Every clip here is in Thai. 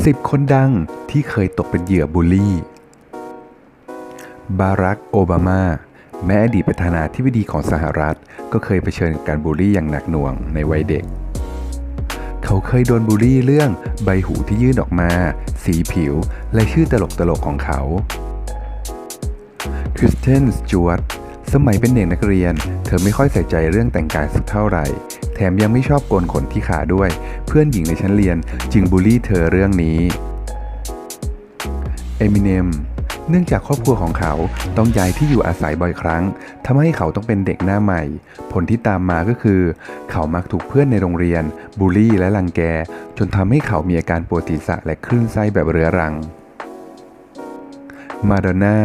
10 คนดังที่เคยตกเป็นเหยื่อบูลลี่ บารักโอบามา แม้อดีตประธานาธิบดีของสหรัฐ ก็เคยเผชิญการบูลลี่อย่างหนักหน่วงในวัยเด็ก เขาเคยโดนบูลลี่เรื่องใบหูที่ยื่นออกมา สีผิว และชื่อตลกๆของเขาคริสเตนสจวต สมัยเป็นเด็กนักเรียน เธอไม่ค่อยใส่ใจเรื่องแต่งกายสักเท่าไหร่ แถมยังไม่ชอบโกนขนที่ขาด้วย เพื่อนหญิงในชั้นเรียนจึงบูลลี่เธอเรื่องนี้ เอมิเนมเนื่องจากครอบครัวของเขาต้องย้ายที่อยู่อาศัยบ่อยครั้งทำให้เขาต้องเป็นเด็กหน้าใหม่ ผลที่ตามมาก็คือ เขามักถูกเพื่อนในโรงเรียน บูลลี่และรังแก จนทำให้เขามีอาการปวดศีรษะและคลื่นไส้แบบเรื้อรัง มาดอนน่า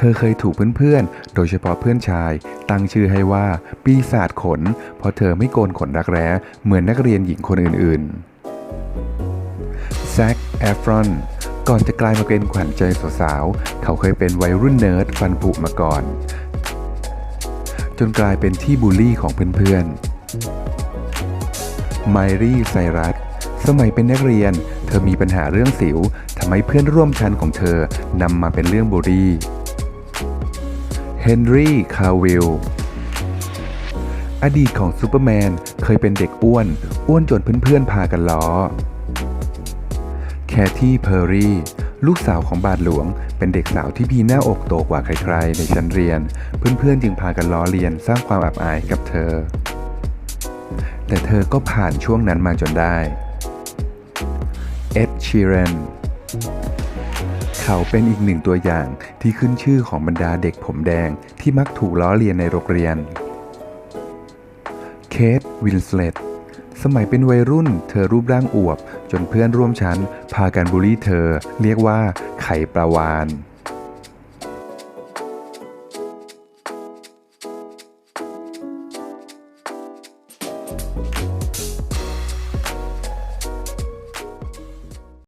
เธอเคยถูกเพื่อนๆ โดยเฉพาะเพื่อนชาย ตั้งชื่อให้ว่าปีศาจขน เพราะเธอไม่โกนขนรักแร้เหมือนนักเรียนหญิงคนอื่นๆแซคแอฟรอนก่อนจะกลายมาเป็นขวัญใจสาวๆ เขาเคยเป็นวัยรุ่นเนิร์ดฟันผุมาก่อน จนกลายเป็นที่บูลลี่ของเพื่อนๆไมรี่ไซรัสสมัยเป็นนักเรียน เธอมีปัญหาเรื่องสิวทำให้เพื่อนร่วมชั้นของเธอนำมาเป็นเรื่องบูลลี่เฮนรี่ คาวิล อดีตของซูเปอร์แมนเคยเป็นเด็กอ้วน อ้วนจนเพื่อนๆพากันล้อ แคที่ เพอร์รี่ ลูกสาวของบาทหลวง เป็นเด็กสาวที่มีหน้าอกโตกว่าใครๆ ในชั้นเรียน เพื่อนๆจึงพากันล้อเลียนสร้างความอับอายกับเธอ แต่เธอก็ผ่านช่วงนั้นมาจนได้ เอ็ดชีเรน เขาเป็นอีกหนึ่งตัวอย่างที่ขึ้นชื่อของบรรดาเด็กผมแดงที่มักถูกล้อเลียนในโรงเรียน เคทวินสเลตสมัยเป็นวัยรุ่น เธอรูปร่างอวบ จนเพื่อนร่วมชั้น พากันบูลลี่เธอ เรียกว่าไข่ปลาวาน